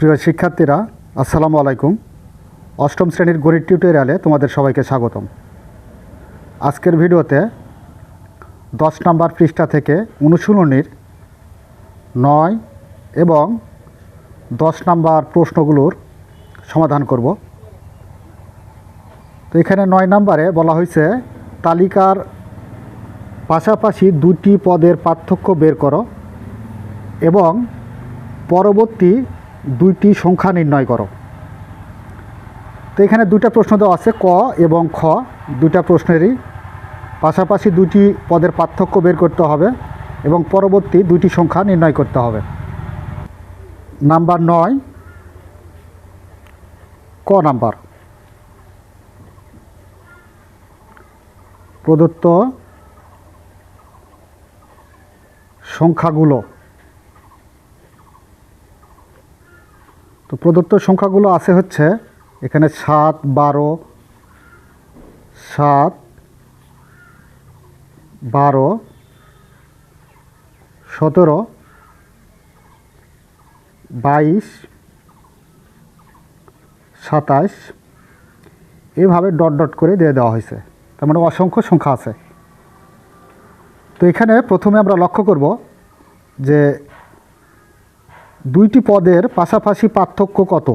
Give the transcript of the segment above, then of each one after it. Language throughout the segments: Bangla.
প্রিয় শিক্ষার্থীরা, আসসালামু আলাইকুম। অষ্টম শ্রেণির গণিত টিউটোরিয়ালে তোমাদের সবাইকে স্বাগতম। আজকের ভিডিওতে দশ নম্বর পৃষ্ঠা থেকে অনুশীলনীর নয় এবং দশ নম্বর প্রশ্নগুলোর সমাধান করব। তো এখানে নয় নম্বরে বলা হয়েছে, তালিকার পাশাপাশি দুটি পদের পার্থক্য বের করো এবং পরবর্তী দুইটি সংখ্যা নির্ণয় করো। তো এখানে দুইটা প্রশ্ন দেওয়া আছে, ক এবং খ। দুইটা প্রশ্নেরই পাশাপাশি দুটি পদের পার্থক্য বের করতে হবে এবং পরবর্তী দুইটি সংখ্যা নির্ণয় করতে হবে। নাম্বার নয়, ক নাম্বার। প্রদত্ত সংখ্যাগুলো তো প্রদত্ত সংখ্যাগুলো আছে হচ্ছে, এখানে সাত, বারো সাত, বারো, সতেরো, বাইশ, সাতাশ, এভাবে ডট ডট করে দিয়ে দেওয়া হয়েছে। তার মানে অসংখ্য সংখ্যা আছে। তো এখানে প্রথমে আমরা লক্ষ্য করব যে দুইটি পদের পাশাপাশি পার্থক্য কত?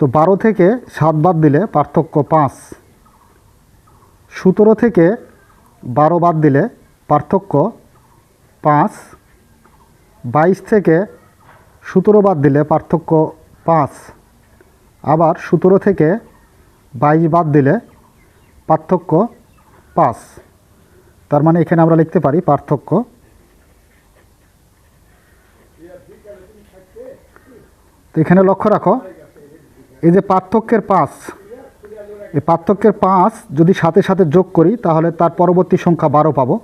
তো বারো থেকে সাত বাদ দিলে পার্থক্য পাঁচ। সতেরো থেকে বারো বাদ দিলে পার্থক্য পাঁচ। বাইশ থেকে সতেরো বাদ দিলে পার্থক্য পাঁচ। আবার সতেরো থেকে বাইশ বাদ দিলে পার্থক্য পাঁচ। তার মানে এখানে আমরা লিখতে পারি পার্থক্য এখানে লক্ষ্য রাখো, এই যে পার্থক্যের পাঁচ, এই পার্থক্যের পাঁচ যদি সাথে সাথে যোগ করি, তাহলে তার পরবর্তী সংখ্যা বারো পাবো।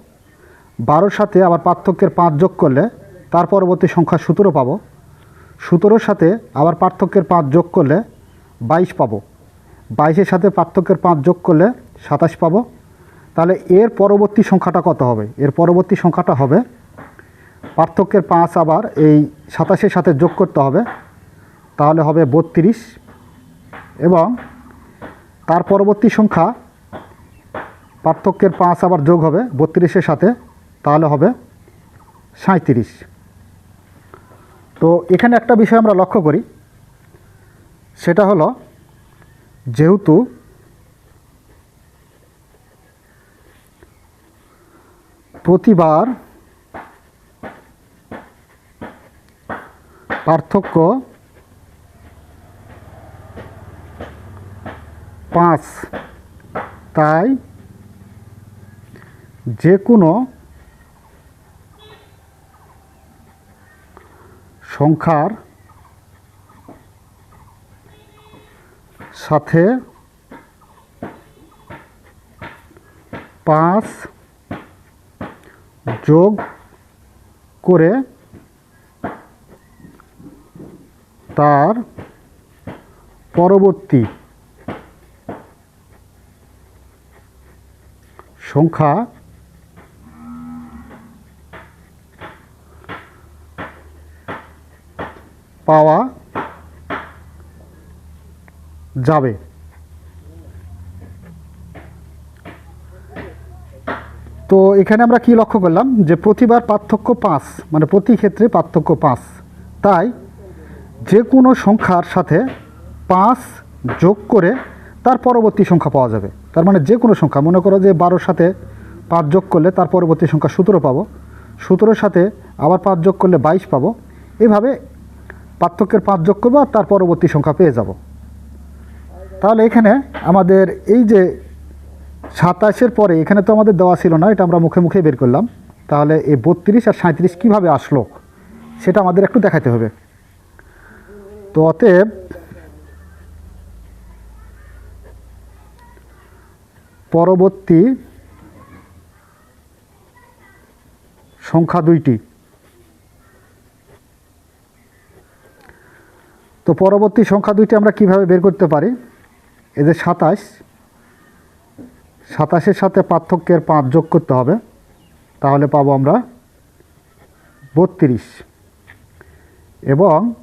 বারোর সাথে আবার পার্থক্যের পাঁচ যোগ করলে তার পরবর্তী সংখ্যা সতেরো পাবো। সতেরোর সাথে আবার পার্থক্যের পাঁচ যোগ করলে বাইশ পাবো। বাইশের সাথে পার্থক্যের পাঁচ যোগ করলে সাতাশ পাবো। তাহলে এর পরবর্তী সংখ্যাটা কত হবে? এর পরবর্তী সংখ্যাটা হবে, পার্থক্যের পাঁচ আবার এই সাতাশের সাথে যোগ করতে হবে তাহলে হবে বত্রিশ। এবং তার পরবর্তী সংখ্যা, পার্থক্যের পাঁচ আবার যোগ হবে বত্রিশের সাথে, তাহলে হবে সাঁত্রিশ তো এখানে একটা বিষয় আমরা লক্ষ্য করি, সেটা হলো যেহেতু প্রতিবার পার্থক্য পাঁচ। তাই যে কোনো সংখ্যার সাথে পাঁচ যোগ করে তার পরবর্তী সংখ্যা পাওয়া যাবে। তো এখানে আমরা কি লক্ষ্য করলাম? যে প্রতিবার পার্থক্য পাঁচ মানে প্রতি ক্ষেত্রে পার্থক্য পাঁচ। তাই যে কোনো সংখ্যার সাথে পাঁচ যোগ করে তার পরবর্তী সংখ্যা পাওয়া যাবে। তার মানে যে কোনো সংখ্যা। মনে করো যে বারোর সাথে পাঁচ যোগ করলে তার পরবর্তী সংখ্যা সতেরো পাবো। সতেরোর সাথে আবার পাঁচ যোগ করলে বাইশ পাবো। এভাবে পার্থক্যের পাঁচ যোগ করব আর তার পরবর্তী সংখ্যা পেয়ে যাব। তাহলে এখানে আমাদের এই যে সাতাশের পরে এখানে তো আমাদের দেওয়া ছিল না, এটা আমরা মুখে মুখে বের করলাম। তাহলে এই বত্রিশ আর সাঁত্রিশ কীভাবে আসলো, সেটা আমাদের একটু দেখাতে হবে। তো অতএব পরবর্তী সংখ্যা দুইটি। তো পরবর্তী সংখ্যা দুইটি আমরা কীভাবে বের করতে পারি? এই যে সাতাশ। সাতাশের সাথে পার্থক্যের পাঁচ যোগ করতে হবে। তাহলে পাবো আমরা বত্রিশ। এবং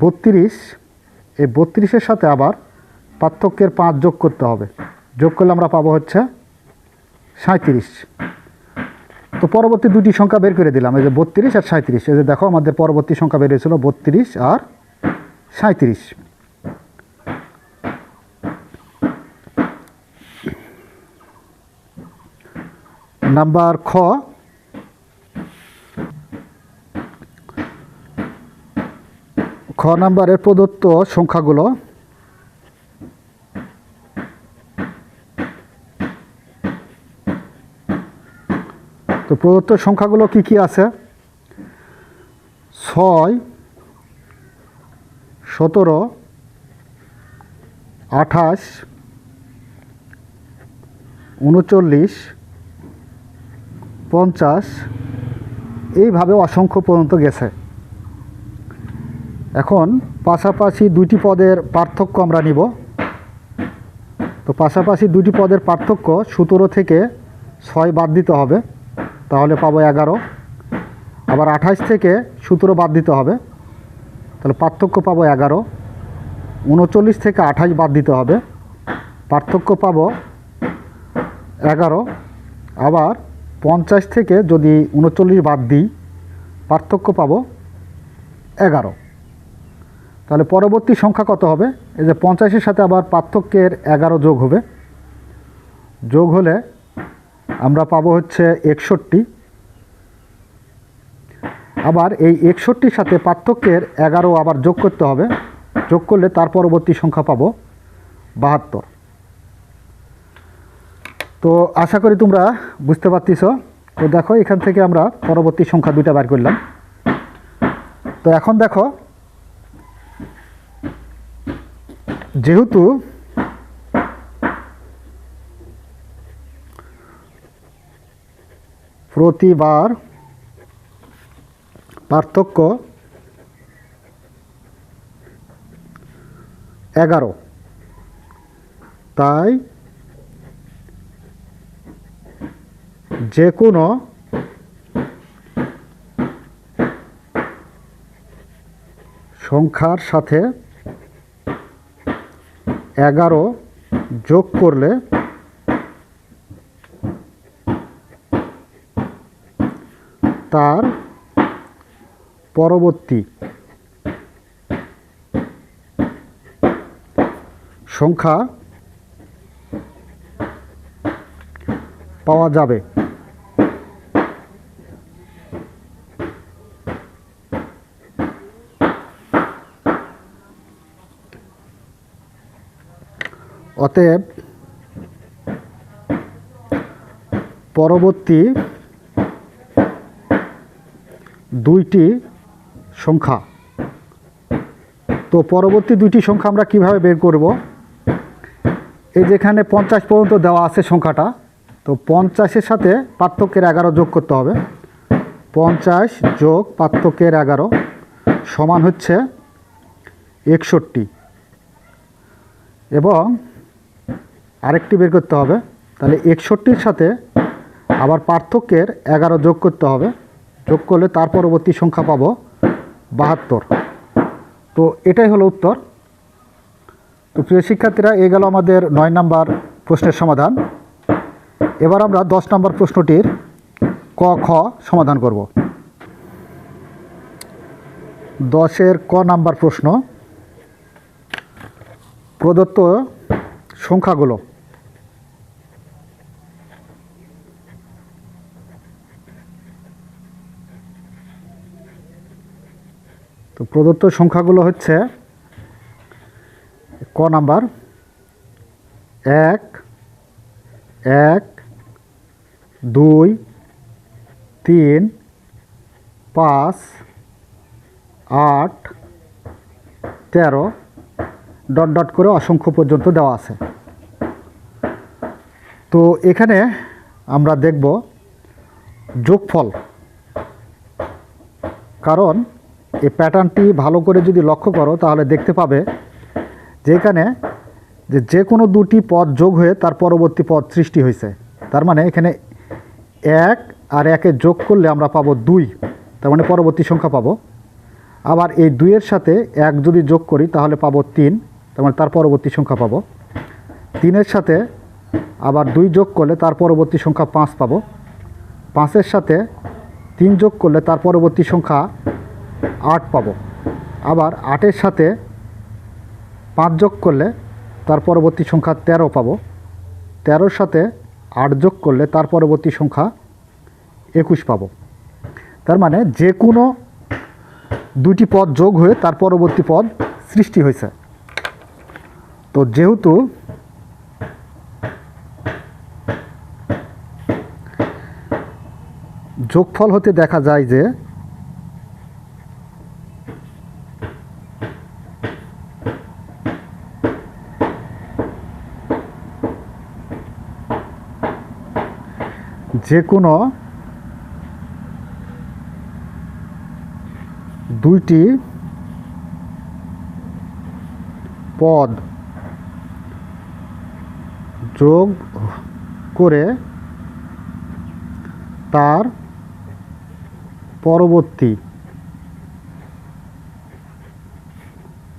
বত্রিশ, এই বত্রিশের সাথে আবার পার্থক্যের পাঁচ যোগ করতে হবে। যোগ করলে আমরা পাবো হচ্ছে সাঁত্রিশ তো পরবর্তী দুটি সংখ্যা বের করে দিলাম, এই যে বত্রিশ আর সাঁত্রিশ এই যে দেখো, আমাদের পরবর্তী সংখ্যা বের হয়েছিল বত্রিশ আর সাঁত্রিশ নাম্বার খ। খ নাম্বারের প্রদত্ত সংখ্যাগুলো তো প্রদত্ত সংখ্যাগুলো কি কি আছে? ছয়, সতেরো, আঠাশ, উনচল্লিশ, পঞ্চাশ এইভাবে অসংখ্য পর্যন্ত গেছে। এখন পাশাপাশি দুটি পদের পার্থক্য আমরা নিব। তো পাশাপাশি দুটি পদের পার্থক্য সতেরো থেকে ছয় বাদ দিতে হবে। তাহলে পাবো এগারো। আবার আঠাশ থেকে সতেরো বাদ দিতে হবে। তাহলে পার্থক্য পাবো এগারো। উনচল্লিশ থেকে আঠাশ বাদ দিতে হবে। পার্থক্য পাবো এগারো। আবার পঞ্চাশ থেকে যদি উনচল্লিশ বাদ দিই, পার্থক্য পাবো এগারো। তাহলে পরবর্তী সংখ্যা কত হবে? এই যে পঞ্চাশের সাথে আবার পার্থক্যের এগারো যোগ হবে। যোগ হলে আমরা পাবো হচ্ছে একষট্টি। আবার এই একষট্টির সাথে পার্থক্যের এগারো আবার যোগ করতে হবে। যোগ করলে তার পরবর্তী সংখ্যা পাবো বাহাত্তর। তো আশা করি তোমরা বুঝতে পারতিস তো দেখো, এখান থেকে আমরা পরবর্তী সংখ্যা দুইটা বার করলাম। তো এখন দেখো, যেহেতু প্রতিবার পার্থক্য এগারো। তাই যে কোনো সংখ্যার সাথে এগারো যোগ করলে তার পরবর্তী সংখ্যা পাওয়া যাবে। অতএব পরবর্তী দুইটি সংখ্যা। তো পরবর্তী দুইটি সংখ্যা আমরা কীভাবে বের করব? এই যেখানে পঞ্চাশ পর্যন্ত দেওয়া আছে সংখ্যাটা, তো পঞ্চাশের সাথে পার্থক্যের এগারো যোগ করতে হবে। পঞ্চাশ যোগ পার্থক্যের এগারো সমান হচ্ছে একষট্টি। এবং আরেকটি বের করতে হবে, তাহলে একষট্টির সাথে আবার পার্থক্যের এগারো যোগ করতে হবে। যোগ করলে তার পরবর্তী সংখ্যা পাবো বাহাত্তর। তো এটাই হলো উত্তর। তো প্রিয় শিক্ষার্থীরা, এ গেল আমাদের নয় নাম্বার প্রশ্নের সমাধান। এবার আমরা দশ নম্বর প্রশ্নটির ক, খ সমাধান করব। দশের ক নাম্বার প্রশ্ন, প্রদত্ত সংখ্যাগুলো। প্রদত্ত সংখ্যাগুলো হচ্ছে ক নাম্বার, এক এক, দুই, তিন, পাঁচ, আট, তেরো, ডট ডট করে অসংখ্য পর্যন্ত দেওয়া আছে। তো এখানে আমরা দেখব যোগফল। কারণ এই প্যাটার্নটি ভালো করে যদি লক্ষ্য করো, তাহলে দেখতে পাবে যে এখানে যে যে কোনো দুটি পদ যোগ হয়ে তার পরবর্তী পদ সৃষ্টি হয়েছে। তার মানে এখানে এক আর একে যোগ করলে আমরা পাবো দুই। তার মানে পরবর্তী সংখ্যা পাবো। আবার এই দুইয়ের সাথে এক যদি যোগ করি, তাহলে পাবো তিন। তার মানে তার পরবর্তী সংখ্যা পাবো। তিনের সাথে আবার দুই যোগ করলে তার পরবর্তী সংখ্যা পাঁচ পাবো। পাঁচের সাথে তিন যোগ করলে তার পরবর্তী সংখ্যা আট পাবো। আবার আটের সাথে পাঁচ যোগ করলে তার পরবর্তী সংখ্যা তেরো পাবো। তেরোর সাথে আট যোগ করলে তার পরবর্তী সংখ্যা একুশ পাবো। তার মানে যে কোনো দুটি পদ যোগ হয়ে তার পরবর্তী পদ সৃষ্টি হয়েছে। তো যেহেতু যোগফল হতে দেখা যায় যে যে কোনো দুইটি পদ যোগ করে তার পরবর্তী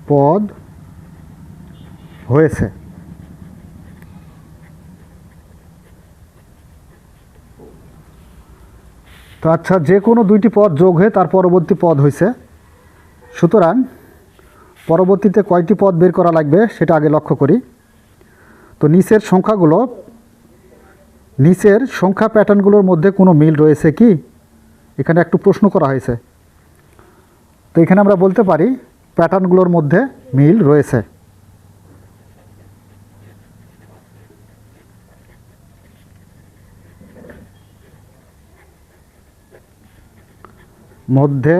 পদ হয়েছে। তো আচ্ছা যে কোনো দুইটি পদ যোগ হয়ে তার পরবর্তী পদ হয়েছে সুতরাং পরবর্তীতে কয়টি পদ বের করা লাগবে সেটা আগে লক্ষ্য করি। তো নিচের সংখ্যাগুলো, নিচের সংখ্যা প্যাটার্নগুলোর মধ্যে কোনো মিল রয়েছে কি? এখানে একটু প্রশ্ন করা হয়েছে। তো এখানে আমরা বলতে পারি প্যাটার্নগুলোর মধ্যে মিল রয়েছে। মধ্যে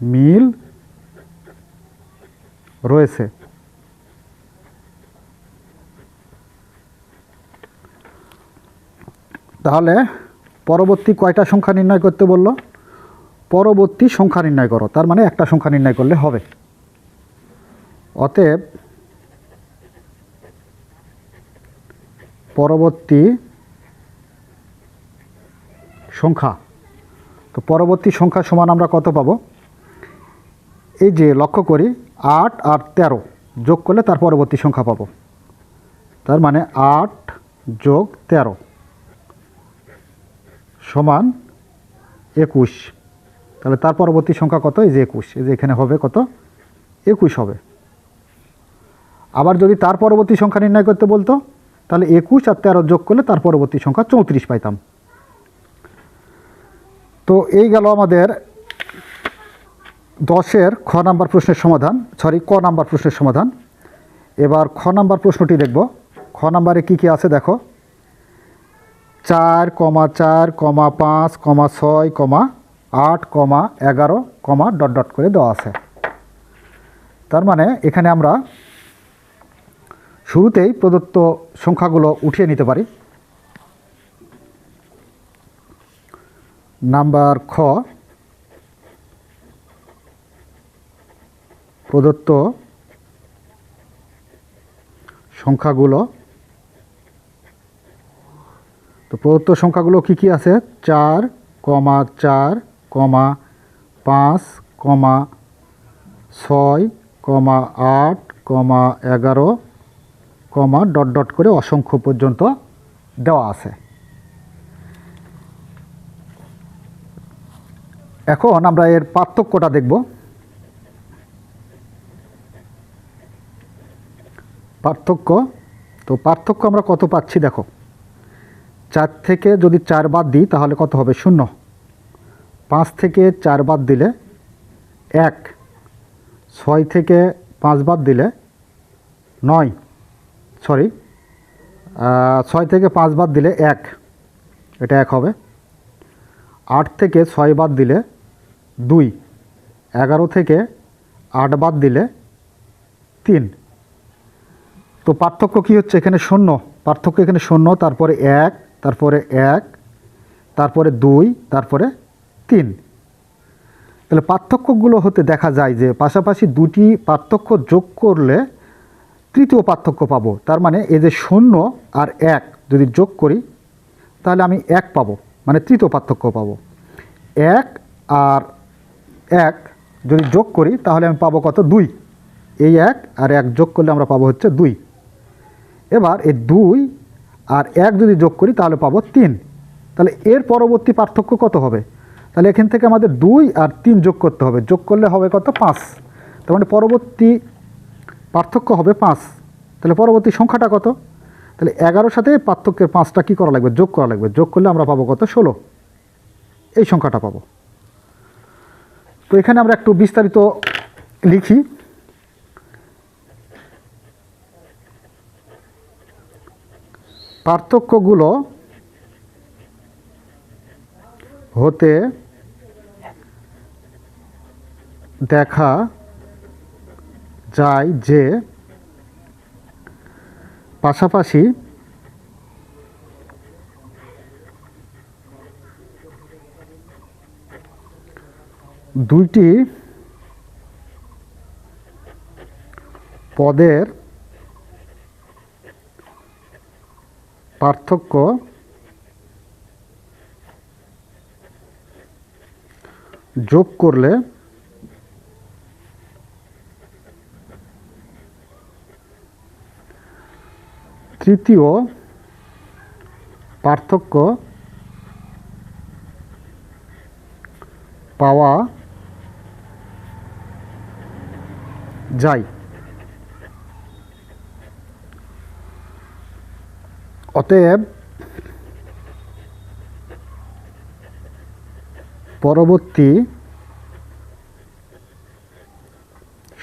মিল রয়েছে। তাহলে পরবর্তী কয়টা সংখ্যা নির্ণয় করতে বলল? পরবর্তী সংখ্যা নির্ণয় করো, তার মানে একটা সংখ্যা নির্ণয় করলে হবে। অতএব পরবর্তী সংখ্যা তো পরবর্তী সংখ্যা সমান আমরা কত পাবো? এই যে লক্ষ্য করি, আট আর তেরো যোগ করলে তার পরবর্তী সংখ্যা পাবো। তার মানে আট যোগ তেরো সমান একুশ। তাহলে তার পরবর্তী সংখ্যা কত? এই যে একুশ। এই যে এখানে হবে কত? একুশ হবে। আবার যদি তার পরবর্তী সংখ্যা নির্ণয় করতে বলতো, তাহলে একুশ আর তেরো যোগ করলে তার পরবর্তী সংখ্যা চৌত্রিশ পাইতাম। তো এই গেল আমাদের দশের খ নাম্বার প্রশ্নের সমাধান সরি ক নাম্বার প্রশ্নের সমাধান। এবার খ নাম্বার প্রশ্নটি দেখব। খ নাম্বারে কি কি আছে দেখো। চার কমা চার কমা পাঁচ কমা ছয় কমা আট কমা এগারো কমা ডট ডট করে দেওয়া আছে। তার মানে এখানে আমরা শুরুতেই প্রদত্ত সংখ্যাগুলো উঠিয়ে নিতে পারি। নাম্বার খ, প্রদত্ত সংখ্যাগুলো। তো প্রদত্ত সংখ্যাগুলো কি কি আছে? চার, কমা চার, কমা পাঁচ, কমা ছয়, কমা আট, কমা এগারো, কমা ডট ডট করে অসংখ্য পর্যন্ত দেওয়া আছে। এখন আমরা এর পার্থক্যটা দেখব। পার্থক্য, তো পার্থক্য আমরা কত পাচ্ছি দেখো। চার থেকে যদি চার বাদ দিই তাহলে কত হবে? শূন্য। পাঁচ থেকে চার বাদ দিলে এক। ছয় থেকে পাঁচ বাদ দিলে নয়। সরি ছয় থেকে পাঁচ বাদ দিলে এক। এটা এক হবে। আট থেকে ছয় বাদ দিলে দুই। এগারো থেকে আট বাদ দিলে তিন। তো পার্থক্য কি হচ্ছে? এখানে শূন্য। পার্থক্য এখানে শূন্য, তারপরে এক তারপরে এক, তারপরে দুই, তারপরে তিন। তাহলে পার্থক্যগুলো হতে দেখা যায় যে পাশাপাশি দুটি পার্থক্য যোগ করলে তৃতীয় পার্থক্য পাবো। তার মানে এই যে শূন্য আর এক যদি যোগ করি, তাহলে আমি এক পাবো। মানে তৃতীয় পার্থক্য পাবো। এক আর এক যদি যোগ করি, তাহলে আমি পাবো কত? দুই। এই এক আর এক যোগ করলে আমরা পাবো হচ্ছে দুই। এবার এই দুই আর এক যদি যোগ করি, তাহলে পাবো তিন। তাহলে এর পরবর্তী পার্থক্য কত হবে? তাহলে এখান থেকে আমাদের দুই আর তিন যোগ করতে হবে। যোগ করলে হবে কত? পাঁচ। তার মানে পরবর্তী পার্থক্য হবে পাঁচ। তাহলে পরবর্তী সংখ্যাটা কত? তাহলে এগারোর সাথে পার্থক্যের পাঁচটা কী করা লাগবে? যোগ করা লাগবে। যোগ করলে আমরা পাবো কত? ষোলো। এই সংখ্যাটা পাবো। তো এখানে আমরা একটু বিস্তারিত লিখি। পার্থক্যগুলো হতে দেখা যায় যে পাশাপাশি দুইটি পদের পার্থক্য যোগ করলে তৃতীয় পার্থক্য পাওয়া যায়। অতএব পরবর্তী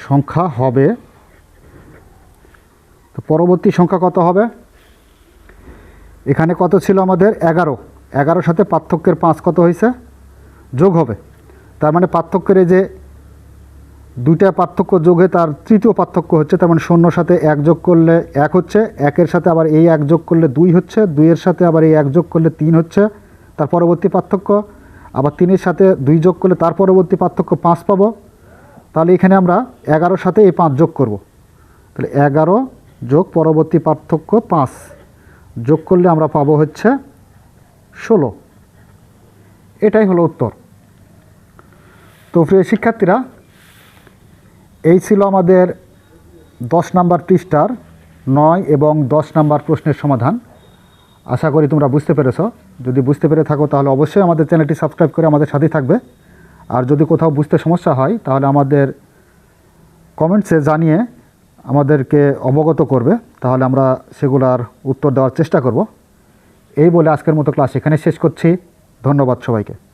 সংখ্যা হবে পরবর্তী সংখ্যা কত হবে? এখানে কত ছিল আমাদের? এগারো। এগারোর সাথে পার্থক্যের পাঁচ কত হয়েছে? যোগ হবে। তার মানে পার্থক্যের যে দুইটা পার্থক্য যোগ তার তৃতীয় পার্থক্য হচ্ছে, তার মানে শূন্যর সাথে এক যোগ করলে এক হচ্ছে, একের সাথে আবার এই এক যোগ করলে দুই হচ্ছে, দুইয়ের সাথে আবার এই এক যোগ করলে তিন হচ্ছে, তার পরবর্তী পার্থক্য। আবার তিনের সাথে দুই যোগ করলে তার পরবর্তী পার্থক্য পাঁচ পাবো। তাহলে এখানে আমরা এগারোর সাথে এই পাঁচ যোগ করব। তাহলে এগারো যোগ পরবর্তী পার্থক্য পাঁচ। যোগ করলে আমরা পাবো হচ্ছে ষোলো। এটাই হলো উত্তর। তো প্রিয় শিক্ষার্থীরা, এই ছিল আমাদের দশ নাম্বার পৃষ্ঠার নয় এবং দশ নাম্বার প্রশ্নের সমাধান। আশা করি তোমরা বুঝতে পেরেছ। যদি বুঝতে পেরে থাকো তাহলে অবশ্যই আমাদের চ্যানেলটি সাবস্ক্রাইব করে আমাদের সাথেই থাকবে। আর যদি কোথাও বুঝতে সমস্যা হয় তাহলে আমাদের কমেন্টসে জানিয়ে আমাদেরকে অবগত করবে, তাহলে আমরা সেগুলার উত্তর দেওয়ার চেষ্টা করব। এই বলে আজকের মতো ক্লাস এখানে শেষ করছি। ধন্যবাদ সবাইকে।